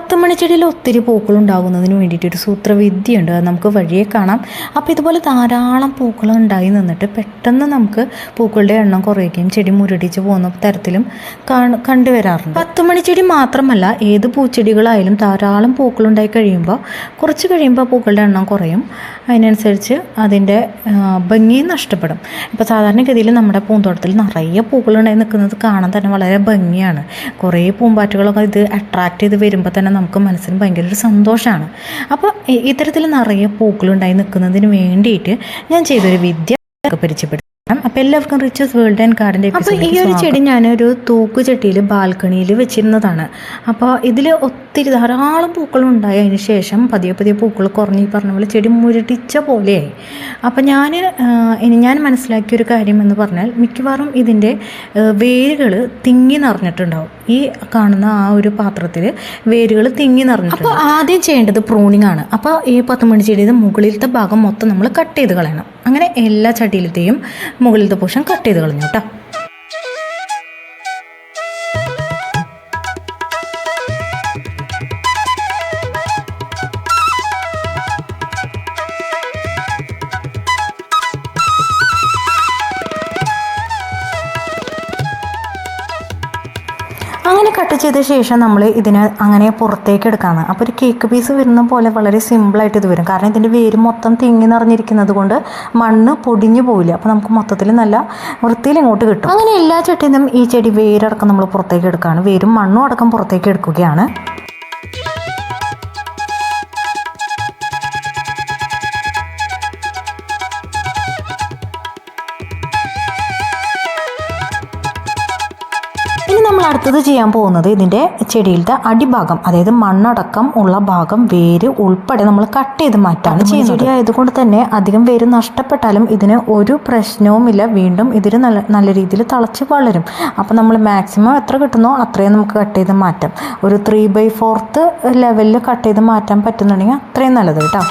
പത്ത് മണിച്ചെടിയിൽ ഒത്തിരി പൂക്കൾ ഉണ്ടാകുന്നതിന് വേണ്ടിയിട്ട് ഒരു സൂത്രവിദ്യയുണ്ട്. അത് നമുക്ക് വഴിയെ കാണാം. അപ്പോൾ ഇതുപോലെ ധാരാളം പൂക്കൾ ഉണ്ടായി നിന്നിട്ട് പെട്ടെന്ന് നമുക്ക് പൂക്കളുടെ എണ്ണം കുറയുകയും ചെടി മുരടിച്ച് പോകുന്ന തരത്തിലും കാണ കണ്ടുവരാറുണ്ട്. പത്ത് മണിച്ചെടി മാത്രമല്ല ഏത് പൂച്ചെടികളായാലും ധാരാളം പൂക്കളുണ്ടായി കഴിയുമ്പോൾ കുറച്ച് കഴിയുമ്പോൾ പൂക്കളുടെ എണ്ണം കുറയും. അതിനനുസരിച്ച് അതിന്റെ ഭംഗി നഷ്ടപ്പെടും. ഇപ്പോൾ സാധാരണഗതിയിൽ നമ്മുടെ പൂന്തോട്ടത്തിൽ നിറയെ പൂക്കളുണ്ടായി നിൽക്കുന്നത് കാണാൻ തന്നെ വളരെ ഭംഗിയാണ്. കുറേ പൂമ്പാറ്റുകളൊക്കെ ഇത് അട്രാക്റ്റ് ചെയ്ത് വരുമ്പോൾ തന്നെ നമുക്ക് മനസ്സിന് ഭയങ്കര ഒരു സന്തോഷമാണ്. അപ്പോൾ ഇത്തരത്തിൽ നിറയെ പൂക്കളുണ്ടായി നിൽക്കുന്നതിന് വേണ്ടിയിട്ട് ഞാൻ ചെയ്തൊരു വിദ്യ പരിചയപ്പെടുത്താം അപ്പോൾ എല്ലാവർക്കും റിച്ചസ് വേൾഡ് ആൻഡ് ഗാർഡന്റെ അപ്പോൾ ഈ ഒരു ചെടി ഞാനൊരു തൂക്ക് ചട്ടിയിൽ ബാൽക്കണിയിൽ വെച്ചിരുന്നതാണ്. അപ്പോൾ ഇതിൽ ഒത്തിരി ധാരാളം പൂക്കൾ ഉണ്ടായി. അതിന് ശേഷം പതിയെ പതിയെ പൂക്കൾ കുറഞ്ഞ് ഈ പറഞ്ഞ പോലെ ചെടി മുരടിച്ച പോലെയായി അപ്പോൾ ഞാൻ ഇനി ഞാൻ മനസ്സിലാക്കിയ ഒരു കാര്യം എന്ന് പറഞ്ഞാൽ മിക്കവാറും ഇതിന്റെ വേരുകൾ തിങ്ങി നിറഞ്ഞിട്ടുണ്ടാവും. ഈ കാണുന്ന ആ ഒരു പാത്രത്തിൽ വേരുകൾ തിങ്ങി നിറഞ്ഞു അപ്പോൾ ആദ്യം ചെയ്യേണ്ടത് പ്രൂണിംഗ് ആണ്. അപ്പോൾ ഈ പത്തുമണി ചെടിയുടെ മുകളിലത്തെ ഭാഗം മൊത്തം നമ്മൾ കട്ട് ചെയ്ത് കളയണം. അങ്ങനെ എല്ലാ ചട്ടിയിലത്തെയും മുകളിലത്തെ പോർഷൻ കട്ട് ചെയ്ത് കളഞ്ഞു കേട്ടോ അങ്ങനെ കട്ട് ചെയ്ത ശേഷം നമ്മൾ ഇതിനെ അങ്ങനെ പുറത്തേക്ക് എടുക്കാമെന്ന് അപ്പോൾ ഒരു കേക്ക് പീസ് വരുന്ന പോലെ വളരെ സിമ്പിളായിട്ട് ഇത് വരും. കാരണം ഇതിന്റെ വേര് മൊത്തം തിങ്ങി നിറഞ്ഞിരിക്കുന്നത് കൊണ്ട് മണ്ണ് പൊടിഞ്ഞു പോവില്ല. അപ്പോൾ നമുക്ക് മൊത്തത്തിൽ നല്ല വൃത്തിയിൽ ഇങ്ങോട്ട് കിട്ടും. അങ്ങനെ എല്ലാ ചട്ടിയിൽ നിന്നും ഈ ചെടി വേരടക്കം നമ്മൾ പുറത്തേക്ക് എടുക്കുകയാണ് വേരും മണ്ണും അടക്കം പുറത്തേക്ക് എടുക്കുകയാണ്. അടുത്തത് ചെയ്യാൻ പോകുന്നത് ഇതിന്റെ ചെടിയിലത്തെ അടിഭാഗം അതായത് മണ്ണടക്കം ഉള്ള ഭാഗം വേര് ഉൾപ്പെടെ നമ്മൾ കട്ട് ചെയ്ത് മാറ്റാണ് ചെയ്യുന്നത്. ചെടി ആയതുകൊണ്ട് തന്നെ അധികം വേര് നഷ്ടപ്പെട്ടാലും ഇതിന് ഒരു പ്രശ്നവുമില്ല. വീണ്ടും ഇതിന് നല്ല നല്ല രീതിയിൽ തളച്ച് വളരും. അപ്പോൾ നമ്മൾ മാക്സിമം എത്ര കിട്ടുന്നോ അത്രയും നമുക്ക് കട്ട് ചെയ്ത് മാറ്റാം. ഒരു ത്രീ ബൈ ഫോർത്ത് ലെവലിൽ കട്ട് ചെയ്ത് മാറ്റാൻ പറ്റുന്നുണ്ടെങ്കിൽ അത്രയും നല്ലത് കേട്ടോ.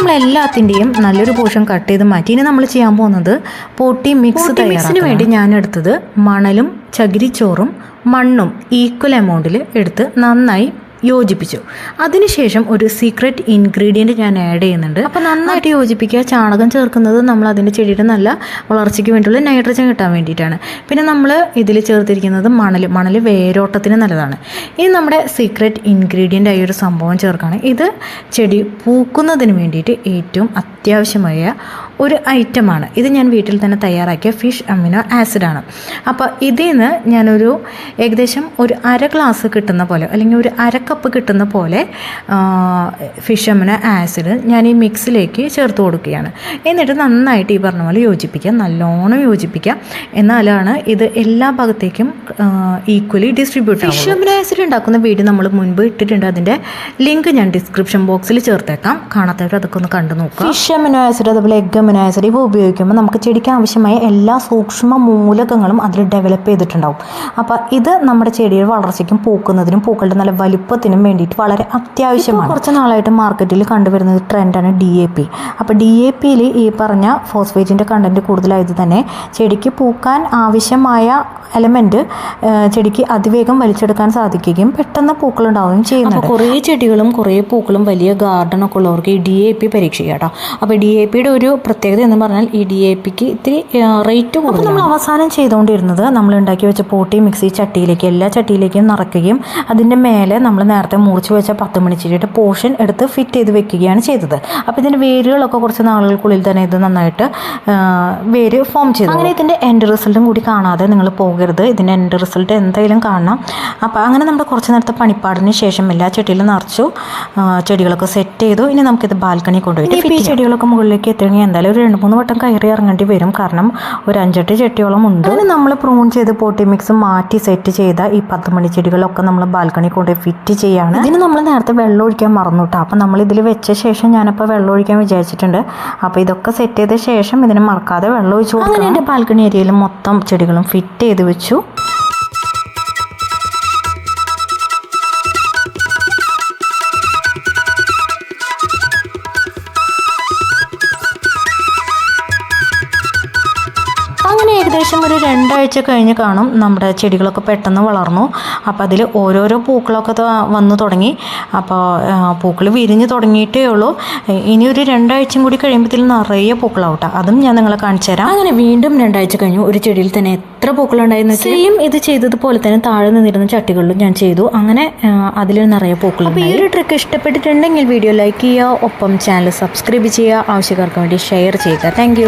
നമ്മൾ എല്ലാത്തിന്റെയും നല്ലൊരു പോർഷൻ കട്ട് ചെയ്ത് മാറ്റി. ഇനി നമ്മൾ ചെയ്യാൻ പോകുന്നത് പോട്ടി മിക്സ് മിക്സിന് വേണ്ടി ഞാൻ എടുത്തത് മണലും ചകിരിച്ചോറും മണ്ണും ഈക്വൽ എമൗണ്ടിൽ എടുത്ത് നന്നായി യോജിപ്പിച്ചു. അതിനുശേഷം ഒരു സീക്രട്ട് ഇൻഗ്രീഡിയന്റ് ഞാൻ ആഡ് ചെയ്യുന്നുണ്ട്. അപ്പോൾ നന്നായിട്ട് യോജിപ്പിക്കുക. ചാണകം ചേർക്കുന്നത് നമ്മൾ അതിന്റെ ചെടിയുടെ നല്ല വളർച്ചയ്ക്ക് വേണ്ടിയുള്ള നൈട്രജൻ കിട്ടാൻ വേണ്ടിയിട്ടാണ്. പിന്നെ നമ്മൾ ഇതിൽ ചേർത്തിരിക്കുന്നത് മണൽ. മണൽ വേരോട്ടത്തിന് നല്ലതാണ്. ഇനി നമ്മുടെ സീക്രട്ട് ഇൻഗ്രീഡിയന്റ് ആയി ഒരു സംഭവം ചേർക്കുകയാണ്. ഇത് ചെടി പൂക്കുന്നതിന് വേണ്ടിയിട്ട് ഏറ്റവും അത്യാവശ്യമായ ഒരു ഐറ്റമാണ്. ഇത് ഞാൻ വീട്ടിൽ തന്നെ തയ്യാറാക്കിയ ഫിഷ് അമിനോ ആസിഡാണ്. അപ്പോൾ ഇതിൽ നിന്ന് ഞാനൊരു ഏകദേശം ഒരു അര ഗ്ലാസ് കിട്ടുന്ന പോലെ അല്ലെങ്കിൽ ഒരു അര കപ്പ് കിട്ടുന്ന പോലെ ഫിഷ് അമിനോ ആസിഡ് ഞാൻ ഈ മിക്സിലേക്ക് ചേർത്ത് കൊടുക്കുകയാണ്. എന്നിട്ട് നന്നായിട്ട് ഈ പറഞ്ഞ പോലെ യോജിപ്പിക്കുക നല്ലോണം യോജിപ്പിക്കുക. എന്നാലാണ് ഇത് എല്ലാ ഭാഗത്തേക്കും equally distribute fish amino acid ഉണ്ടാക്കുന്ന വീഡിയോ നമ്മൾ മുൻപ് ഇട്ടിട്ടുണ്ട്. അതിന്റെ ലിങ്ക് ഞാൻ ഡിസ്ക്രിപ്ഷൻ ബോക്സിൽ ചേർത്തേക്കാം. കാണാത്തവർ അതൊക്കെ ഒന്ന് കണ്ടു നോക്കുക ഫിഷ് അമിനോ ആസിഡ് അതുപോലെ എഗ് ആസിഡ് ഇവ ഉപയോഗിക്കുമ്പോൾ നമുക്ക് ചെടിക്ക് ആവശ്യമായ എല്ലാ സൂക്ഷ്മ മൂലകങ്ങളും അതിൽ ഡെവലപ്പ് ചെയ്തിട്ടുണ്ടാവും. അപ്പോൾ ഇത് നമ്മുടെ ചെടിയുടെ വളർച്ചയ്ക്കും പൂക്കുന്നതിനും പൂക്കളുടെ നല്ല വലുപ്പത്തിനും വേണ്ടിയിട്ട് വളരെ അത്യാവശ്യമാണ്. കുറച്ച് നാളായിട്ട് മാർക്കറ്റിൽ കണ്ടുവരുന്ന ഒരു ട്രെൻഡാണ് ഡി എ പി അപ്പോൾ ഡി എ പിയിൽ ഈ പറഞ്ഞ ഫോസ്ഫേറ്റിന്റെ കണ്ടന്റ് കൂടുതലായത് തന്നെ ചെടിക്ക് പൂക്കാൻ ആവശ്യമായ എലമെന്റ് ചെടിക്ക് അതിവേഗം വലിച്ചെടുക്കാൻ സാധിക്കുകയും പെട്ടെന്ന് പൂക്കൾ ഉണ്ടാവുകയും ചെയ്യുന്നുണ്ട് കുറേ ചെടികളും കുറേ പൂക്കളും വലിയ ഗാർഡനൊക്കെ ഉള്ളവർക്ക് ഈ ഡി എ പി പരീക്ഷിക്കാം കേട്ടോ. അപ്പോൾ ഡി എ പിയുടെ ഒരു പ്രത്യേകത എന്ന് പറഞ്ഞാൽ ഈ ഡി എ പിക്ക് ഇത്തിരി റേറ്റ് കൂടുതൽ നമ്മൾ അവസാനം ചെയ്തുകൊണ്ടിരുന്നത് നമ്മൾ ഉണ്ടാക്കി വെച്ച പോട്ടി മിക്സി ചട്ടിയിലേക്ക് എല്ലാ ചട്ടിയിലേക്കും നിറയ്ക്കുകയും അതിന്റെ മേലെ നമ്മൾ നേരത്തെ മുറിച്ച് വെച്ച പത്ത് മണിച്ചിരിയുടെ പോർഷൻ എടുത്ത് ഫിറ്റ് ചെയ്ത് വെക്കുകയാണ് ചെയ്തത്. അപ്പോൾ ഇതിന്റെ വേരുകളൊക്കെ കുറച്ച് നാളുകൾക്കുള്ളിൽ തന്നെ ഇത് നന്നായിട്ട് വേര് ഫോം ചെയ്തു. അങ്ങനെ ഇതിന്റെ എൻഡ് റിസൾട്ടും കൂടി കാണാതെ നിങ്ങൾ പോകരുത്. ഇതിന്റെ എൻഡ് റിസൾട്ട് എന്തായാലും കാണണം. അപ്പോൾ അങ്ങനെ നമ്മുടെ കുറച്ച് നേരത്തെ പണിപ്പാടിന് ശേഷം എല്ലാ ചെടിയിലും നിറച്ചു ചെടികളൊക്കെ സെറ്റ് ചെയ്തു. ഇനി നമുക്കിത് ബാൽക്കണി കൊണ്ടുപോയിട്ട് ഈ ചെടികളൊക്കെ മുകളിലേക്ക് എത്തുകയാണെങ്കിൽ എന്തായാലും ഒരു രണ്ട് മൂന്ന് വട്ടം കയറി ഇറങ്ങേണ്ടി വരും. കാരണം ഒരു അഞ്ചെട്ട് ചെട്ടിയോളം ഉണ്ട്. അങ്ങനെ നമ്മൾ പ്രൂൺ ചെയ്ത് പോട്ടി മിക്സ് മാറ്റി സെറ്റ് ചെയ്ത ഈ പത്ത് മണി ചെടികളൊക്കെ നമ്മൾ ബാൽക്കണി കൊണ്ട് ഫിറ്റ് ചെയ്യാണ്. ഇതിന് നമ്മൾ നേരത്തെ വെള്ളം ഒഴിക്കാൻ മറന്നുട്ടോ അപ്പോൾ നമ്മൾ ഇതിൽ വെച്ച ശേഷം ഞാനപ്പോൾ വെള്ളം ഒഴിക്കാൻ വിചാരിച്ചിട്ടുണ്ട്. അപ്പോൾ ഇതൊക്കെ സെറ്റ് ചെയ്ത ശേഷം ഇതിന് മറക്കാതെ വെള്ളം ഒഴിച്ചു. അങ്ങനെ എന്റെ ബാൽക്കണി ഏരിയയിൽ മൊത്തം ചെടികളും ഫിറ്റ് ചെയ്ത് വെച്ചു. ഏകദേശം ഒരു രണ്ടാഴ്ച കഴിഞ്ഞ് കാണും നമ്മുടെ ചെടികളൊക്കെ പെട്ടെന്ന് വളർന്നു. അപ്പോൾ അതിൽ ഓരോരോ പൂക്കളൊക്കെ വന്നു തുടങ്ങി. അപ്പോൾ പൂക്കൾ വിരിഞ്ഞ് തുടങ്ങിയിട്ടേ ഉള്ളൂ. ഇനി ഒരു രണ്ടാഴ്ചയും കൂടി കഴിയുമ്പോഴത്തേക്കും നിറയെ പൂക്കളാവട്ടെ. അതും ഞാൻ നിങ്ങളെ കാണിച്ചു തരാം. അങ്ങനെ വീണ്ടും രണ്ടാഴ്ച കഴിഞ്ഞു. ഒരു ചെടിയിൽ തന്നെ എത്ര പൂക്കളുണ്ടായിരുന്നു സെയിം ഇത് ചെയ്തതുപോലെ തന്നെ താഴെ നിന്നിരുന്ന ചട്ടികളിലും ഞാൻ ചെയ്തു. അങ്ങനെ അതിൽ നിറയെ പൂക്കൾ അപ്പോൾ ഈ ഒരു ട്രിക്ക് ഇഷ്ടപ്പെട്ടിട്ടുണ്ടെങ്കിൽ വീഡിയോ ലൈക്ക് ചെയ്യുക. ഒപ്പം ചാനൽ സബ്സ്ക്രൈബ് ചെയ്യുക. ആവശ്യക്കാർക്ക് വേണ്ടി ഷെയർ ചെയ്യുക. താങ്ക്